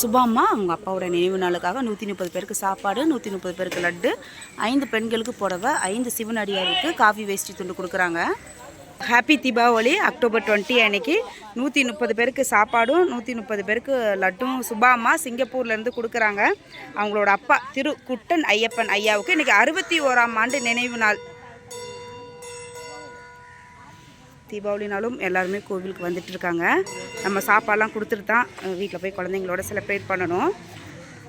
சுபாம்மா அவங்க அப்பாவோட நினைவு நாளுக்காக நூற்றி முப்பது பேருக்கு சாப்பாடு நூற்றி முப்பது பேருக்கு லட்டு ஐந்து பெண்களுக்கு புடவை ஐந்து சிவனடியாருக்கு காஃபி வேஷ்டி துண்டு கொடுக்குறாங்க. ஹாப்பி தீபாவளி அக்டோபர் டுவெண்ட்டி அன்னைக்கு நூற்றி முப்பது பேருக்கு சாப்பாடும் நூற்றி முப்பது பேருக்கு லட்டும் சுபாம்மா சிங்கப்பூர்லேருந்து கொடுக்குறாங்க. அவங்களோட அப்பா திரு குட்டன் ஐயப்பன் ஐயாவுக்கு இன்றைக்கி அறுபத்தி ஓராம் ஆண்டு நினைவு நாள். தீபாவளினாலும் எல்லாருமே கோவிலுக்கு வந்துட்டு இருக்காங்க நம்ம சாப்பாடெலாம் கொடுத்துட்டு தான் வீட்டில் போய் குழந்தைங்களோட செலிப்ரேட் பண்ணணும்.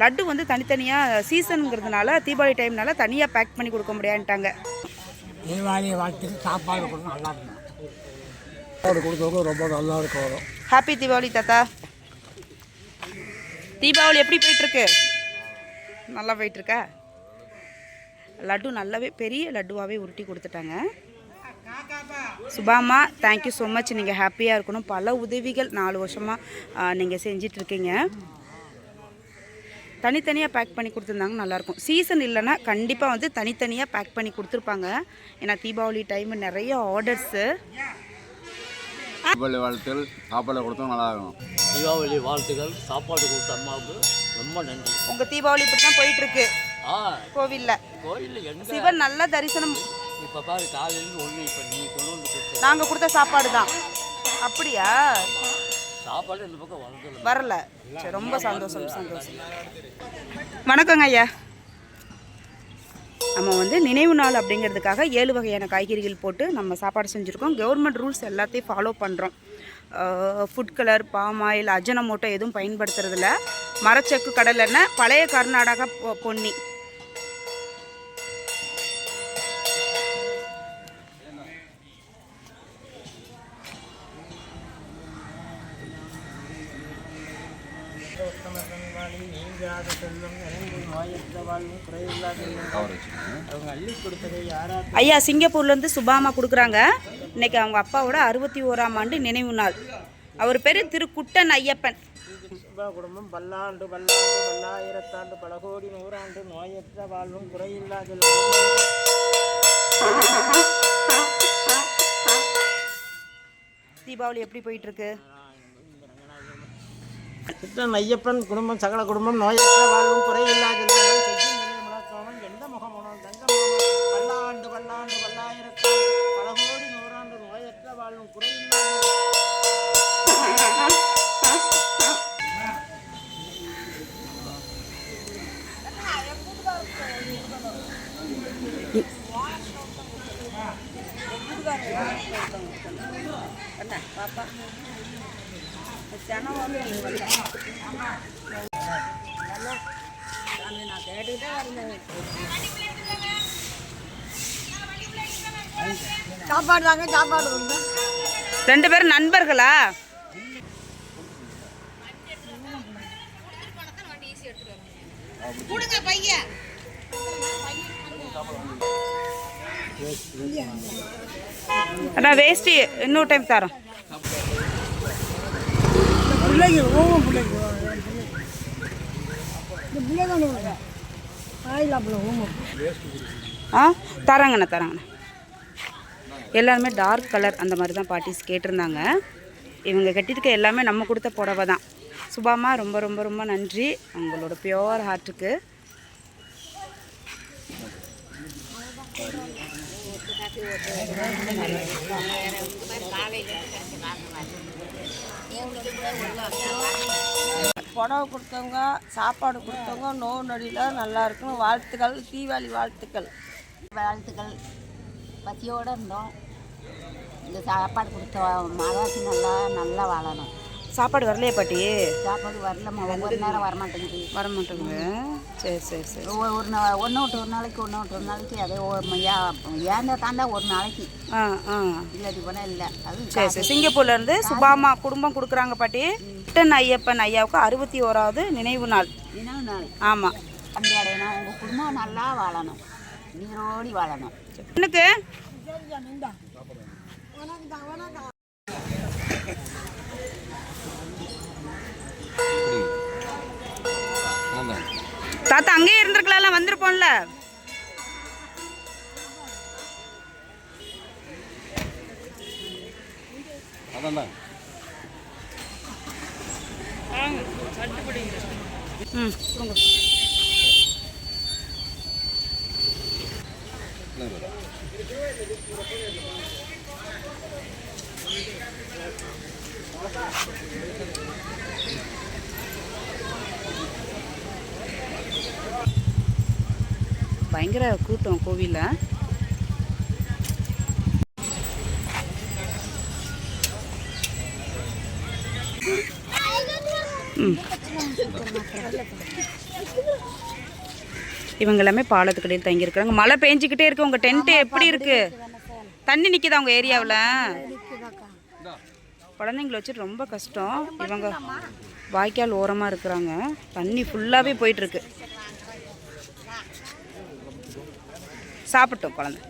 லட்டு வந்து தனித்தனியாக சீசனுங்கிறதுனால தீபாவளி டைம்னால தனியாக பேக் பண்ணி கொடுக்க முடியாதுன்ட்டாங்க. தீபாவளி வாழ்த்துக்கு சாப்பாடு கொடுத்து நல்லா இருக்கும் சாப்பாடு கொடுத்தவங்க ரொம்ப நல்லா இருக்கும். ஹாப்பி தீபாவளி தாத்தா. தீபாவளி எப்படி போயிட்டுருக்கு? நல்லா போயிட்டுருக்கா? லட்டு நல்லாவே பெரிய லட்டுவாகவே உருட்டி கொடுத்துட்டாங்க. சுபாமா தேங்க்யூ ஸோ மச் நீங்கள் ஹாப்பியாக இருக்கணும். பல உதவிகள் நாலு வருஷமாக நீங்கள் செஞ்சிட்ருக்கீங்க. தனித்தனியாக பேக் பண்ணி கொடுத்துருந்தாங்க நல்லாயிருக்கும் சீசன் இல்லைன்னா கண்டிப்பாக வந்து தனித்தனியாக பேக் பண்ணி கொடுத்துருப்பாங்க. ஏன்னா தீபாவளி டைம் நிறைய ஆர்டர்ஸு தீபாவளி வாழ்த்துக்கள். சாப்பாடு கொடுத்தோம் நல்லா இருக்கும் தீபாவளி வாழ்த்துக்கள். சாப்பாடு கொடுத்த அம்மாவுக்கு ரொம்ப நன்றி. உங்கள் தீபாவளி இப்படி தான் போயிட்டுருக்கு ஆ கோவிலில் எங்க? சிவன் நல்ல தரிசனம். இப்போ பாரு காலையிலேருந்து ஒன்று இப்போ நீ கொண்டு வந்து கொடுத்த நாங்கள் கொடுத்த சாப்பாடு தான் அப்படியா? சாப்பாடு இந்த பக்கம் வளர்ந்துல வரல. சரி ரொம்ப சந்தோஷம் சந்தோஷம். வணக்கங்க ஐயா. நம்ம வந்து நினைவு நாள் அப்படிங்கிறதுக்காக ஏழு வகையான காய்கறிகள் போட்டு நம்ம சாப்பாடு செஞ்சுருக்கோம். கவர்மெண்ட் ரூல்ஸ் எல்லாத்தையும் ஃபாலோ பண்ணுறோம் food colour palm oil Ajinomoto எதுவும் பயன்படுத்துறதில்ல. மரச்சக்கு கடலெண்ணெய் பழைய கர்நாடகா பொ- பொன்னி கவர் வச்சுக்கோங்க ஐயா சிங்கப்பூர்லேருந்து சுபாமா கொடுக்குறாங்க. இன்னைக்கு அவங்க அப்பாவோட அறுபத்தி ஓராம் ஆண்டு நினைவு நாள். அவர் பேர் திரு குட்டன் ஐயப்பன். சுபா குடும்பம் பல்லாண்டு பல்லாண்டு பல்லாயிரத்தாண்டு பல கோடி நூறாண்டு நோயற்ற வாழ்வும் குறையில்லாத தீபாவளி எப்படி போயிட்டு இருக்கு? சித்தன் ஐயப்பன் குடும்பம் சகல குடும்பம் நோயற்ற வாழ்வும் குறையில்லாத செல்வம், செய்யும் எந்த முகமும் தங்கம் பல்லாண்டு பல்லாண்டு பல்லாயிரத்தாண்டு பல கோடி நூறாண்டு நோயற்ற வாழ்வும் குறையில்லாத சாப்பாடு தாங்க சாப்பாடு கொடுங்க. ரெண்டு பேரும் நண்பர்களா? அண்ணா வேஷ்டி இன்னொரு டைம் தரோம். இந்த ஆ தராங்கண்ணா தராங்கண்ணா எல்லாருமே டார்க் கலர் அந்த மாதிரி தான் பாட்டிஸ் கேட்டிருந்தாங்க. இவங்க கட்டியிருக்க எல்லாமே நம்ம கொடுத்த புடவை தான். சுபாமா ரொம்ப ரொம்ப ரொம்ப நன்றி. உங்களோட பியோர் ஹார்ட்டுக்கு புடவை கொடுத்தவங்க சாப்பாடு கொடுத்தவங்க நோவு நொடியில் நல்லா இருக்கணும். வாழ்த்துக்கள் தீபாவளி வாழ்த்துக்கள். வாழ்த்துக்கள். பசியோடு இருந்தோம். இந்த சாப்பாடு கொடுத்த மகாசி நல்லா நல்லா வாழணும். சாப்பாடு வரலையே பாட்டி? சாப்பாடு வரலம்மா. ஒவ்வொரு நேரம் வரமாட்டேங்குது. வர மாட்டேங்குது சரி சரி சரி. ஒவ்வொரு ஒரு ஒன்று விட்டு ஒரு நாளைக்கு ஒன்று விட்டு ஒரு நாளைக்கு அதே ஏன் தாண்டா ஒரு நாளைக்கு. ஆ ஆ. இல்லாட்டி போனால் இல்லை. அது சரி சரி. சிங்கப்பூர்லேருந்து சுபாமா குடும்பம் கொடுக்குறாங்க பாட்டி. குட்டன் ஐயப்பன் ஐயாவுக்கு அறுபத்தி ஓராவது நினைவு நாள். தினம் நாள். ஆமாம் அந்த அடையணும் உங்கள் குடும்பம் நல்லா வாழணும். நீரோடி வாழணும். எனக்கு அதான் தாத்தா அங்கேயே இருந்திருக்கலாம்ல வந்திருப்போம்ல. ம். கொடுங்க பயங்கர கூட்டம் கோவிலில். இவங்க எல்லாமே பாலத்துக்கடையில் தங்கியிருக்காங்க மழை பெஞ்சிக்கிட்டே இருக்கு. உங்கள் டென்ட்டு எப்படி இருக்கு? தண்ணி நிற்கிதா உங்கள் ஏரியாவில்? குழந்தைங்கள வச்சுட்டு ரொம்ப கஷ்டம். இவங்க வாய்க்கால் ஓரமாக இருக்கிறாங்க. தண்ணி ஃபுல்லாகவே போயிட்டுருக்கு சாப்பிட்டோம் குழந்தை.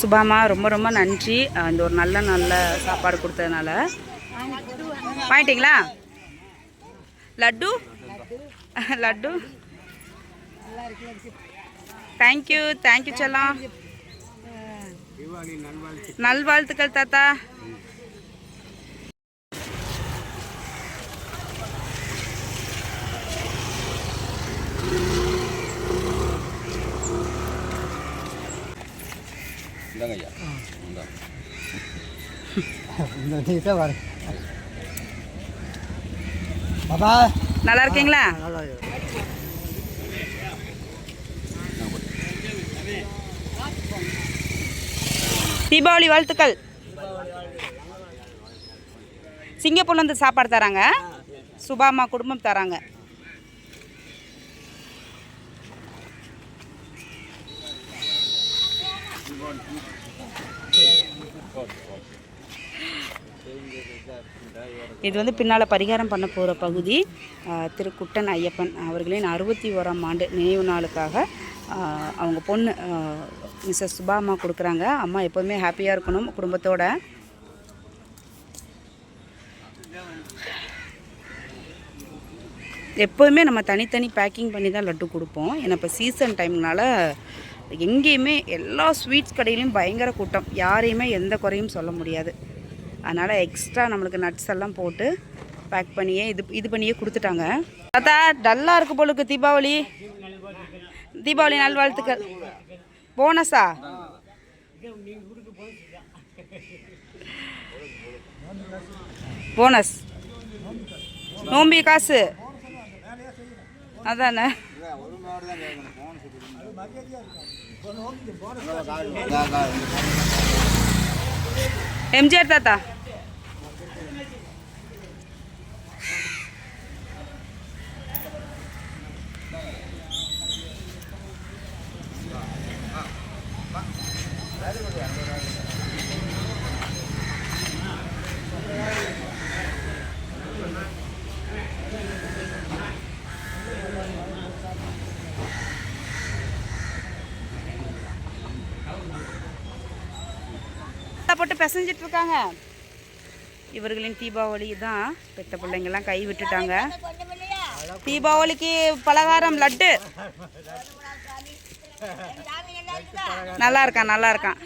சுபாமா ரொம்ப ரொம்ப நன்றி. அஹ் இந்த ஒரு நல்ல நல்ல சாப்பாடு கொடுத்ததுனால. வாங்கிட்டீங்களா? லட்டு? லட்டு? தேங்க்யூ தேங்க்யூ செல்லம் நல்வாழ்த்துக்கள் தாத்தா. நல்லா இருக்கீங்களா? தீபாவளி வாழ்த்துக்கள். சிங்கப்பூர்ல இருந்து சாப்பாடு தராங்க. சுபாமா குடும்பம் தராங்க. இது வந்து பின்னால் பரிகாரம் பண்ண போகிற பகுதி. திரு குட்டன் ஐயப்பன் அவர்களின் அறுபத்தி ஓராம் ஆண்டு நினைவு நாளுக்காக அவங்க பொண்ணு மிஸ்ஸஸ் சுபா அம்மா கொடுக்குறாங்க. அம்மா எப்போதுமே ஹாப்பியாக இருக்கணும் குடும்பத்தோட. எப்போதுமே நம்ம தனித்தனி பேக்கிங் பண்ணி தான் லட்டு கொடுப்போம். ஏன்னா இப்போ சீசன் டைம்னால எங்கேயுமே எல்லா ஸ்வீட்ஸ் கடையிலையும் பயங்கர கூட்டம். யாரையுமே எந்த குறையும் சொல்ல முடியாது. அதனால் எக்ஸ்ட்ரா நம்மளுக்கு நட்ஸ் எல்லாம் போட்டு பேக் பண்ணியே இது இது பண்ணியே கொடுத்துட்டாங்க. தாத்தா டல்லாக இருக்கு போலுக்கு தீபாவளி. தீபாவளி நல்வாழ்த்துக்கள். போனஸா போனஸ் நோம்பி காசு. அதானே? எம்ஜிஆர் தாத்தா. போட்டு பிசைஞ்சிட்டு இருக்காங்க இவர்களின் தீபாவளி தான் பெத்த பிள்ளைங்கெல்லாம் கை விட்டுட்டாங்க. தீபாவளிக்கு பலகாரம் லட்டு. நல்லா இருக்கான் நல்லா இருக்கான்.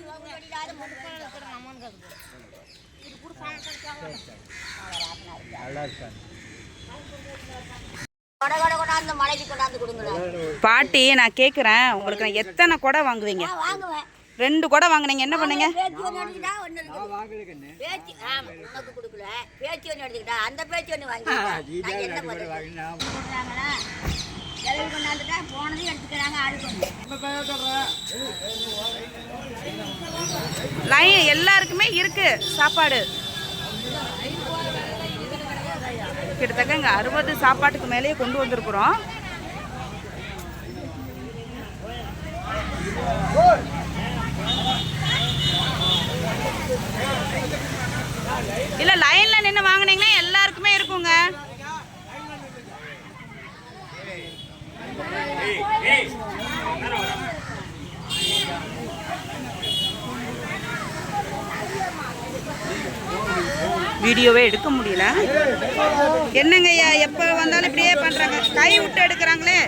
பாட்டி நான் கேட்குறேன் உங்களுக்கு நான் எத்தனை குடை வாங்குவீங்க? ரெண்டு குடை வாங்குனீங்க என்ன பண்ணீங்க? லைன் எல்லாருக்குமே இருக்கு சாப்பாடு. கிட்டத்தட்ட இங்கே அறுபது சாப்பாட்டுக்கு மேலேயே கொண்டு வந்திருக்கிறோம் இல்லை லைனில் நின்று வாங்குனீங்கன்னா எல்லாருக்குமே இருக்குங்க வீடியோவே எடுக்க முடியல என்னங்க ஐயா எப்போ வந்தாலும் இப்படியே பண்ணுறாங்க கை விட்டு எடுக்கிறாங்களே.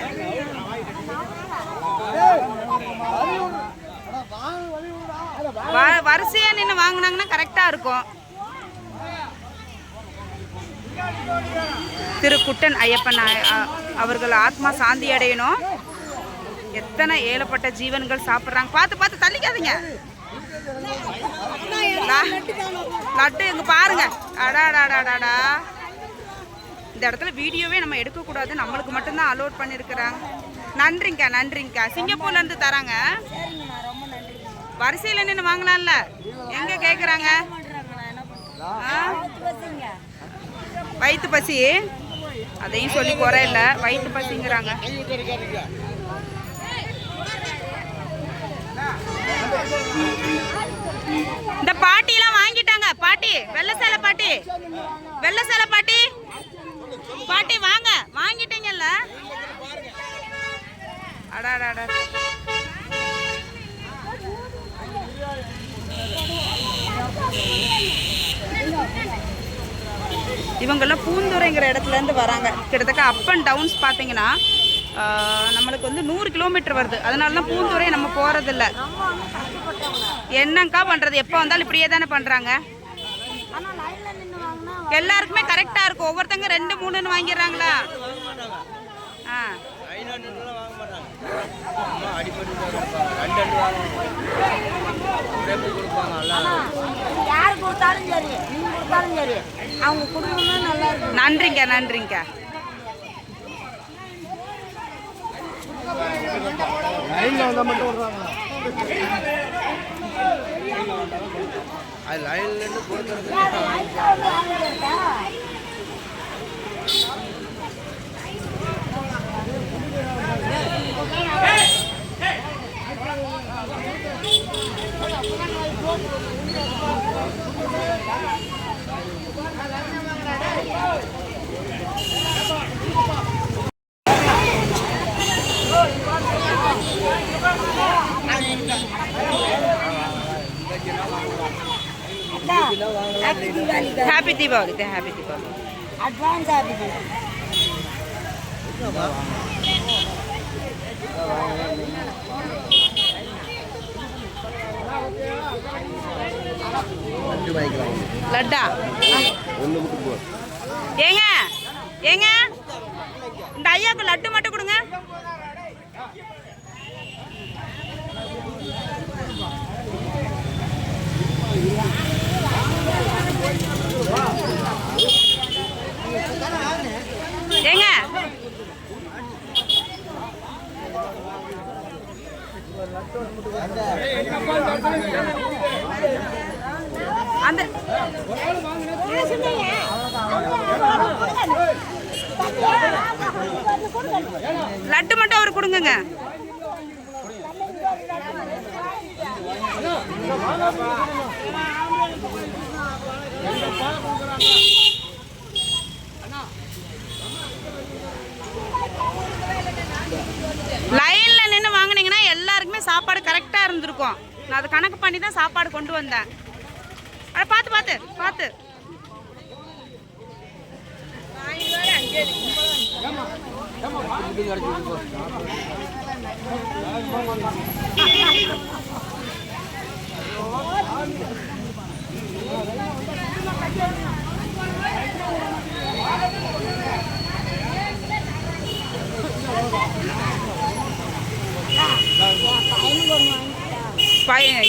வ- வரிசையா நின்று வாங்கினாங்கன்னா கரெக்டாக இருக்கும். திரு குட்டன் ஐயப்பன் அவர்கள் ஆத்மா சாந்தி அடையணும். எத்தனை ஏழப்பட்ட ஜீவன்கள் சாப்பிட்றாங்க. பார்த்து பார்த்து தள்ளிக்காதீங்க. லட்டு இங்க பாருங்க. அடாடாடாடாடா. இந்த இடத்துல வீடியோவே நம்ம எடுக்கக்கூடாது. நம்மளுக்கு மட்டும்தான் அலோட் பண்ணியிருக்கிறாங்க நன்றிங்க்கா நன்றிங்க்கா சிங்கப்பூர்ல இருந்து தராங்க வரிசையில் நின்று வாங்கலாம்ல? எங்க கேட்குறாங்க வயிற்று பசி? அதையும் சொல்லி குறை இல்லை. வயிற்று பசிங்கிறாங்க. இந்த பாட்டிலாம் வாங்கிட்டாங்க. பாட்டி வெள்ளை சேலை பாட்டி. வெள்ளை சேலை பாட்டி வாங்க வாங்கிட்டீங்கல்ல அடாடாடா இவங்கெல்லாம் பூந்துறைங்கிற இடத்துல இருந்து வராங்க. கிட்டத்தட்ட அப் அண்ட் டவுன்ஸ் பார்த்தீங்கன்னா நம்மளுக்கு வந்து நூறு கிலோமீட்டர் வருது. அதனால தான் பூந்துறை நம்ம போகிறதில்ல என்னங்க்கா பண்ணுறது எப்போ வந்தாலும் இப்படியே தானே பண்ணுறாங்க எல்லாருக்குமே கரெக்டாக இருக்கும். ஒவ்வொருத்தங்க ரெண்டு மூணுன்னு வாங்கிடுறாங்களா? ஆ. யார் கொடுத்தாலும் சரி நீங்க கொடுத்தாலும் சரி. அவங்க குடும்பமே நல்லா இருக்கும் நன்றிங்க நன்றிங்க. லைனில் வந்தால் மட்டும் விட்றாங்க. அது லைன்லேருந்து கொடுக்குறது happy Deepavali happy Deepavali advance ஆகுது லட்டா. ஏங்க ஏங்க இந்த ஐயாவுக்கு லட்டு மட்டும் கொடுங்க ஏங்க அந்த லட்டு மட்டும் அவர் கொடுங்கங்க. லைன்ல நின்று வாங்குனீங்கன்னா எல்லாருக்குமே சாப்பாடு கரெக்டாக இருந்திருக்கும். நான் அதை கணக்கு பண்ணி தான் சாப்பாடு கொண்டு வந்தேன். அட பார்த்து பார்த்து பார்த்து பய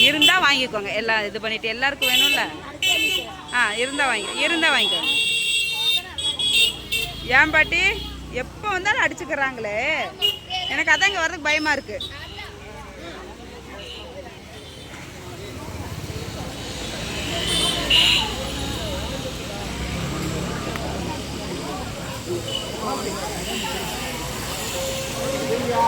இருந்தால் வாங்கிக்கோங்க. எல்லாம் இது பண்ணிட்டு எல்லாருக்கும் வேணும்ல? ஆ இருந்தால் வாங்கி இருந்தால் வாங்கிக்கோங்க ஏன் பாட்டி? எப்போ வந்தாலும் அடிச்சுக்கிறாங்களே. எனக்கு அதான் இங்கே வர்றதுக்கு பயமாக இருக்கு. முடிஞ்சா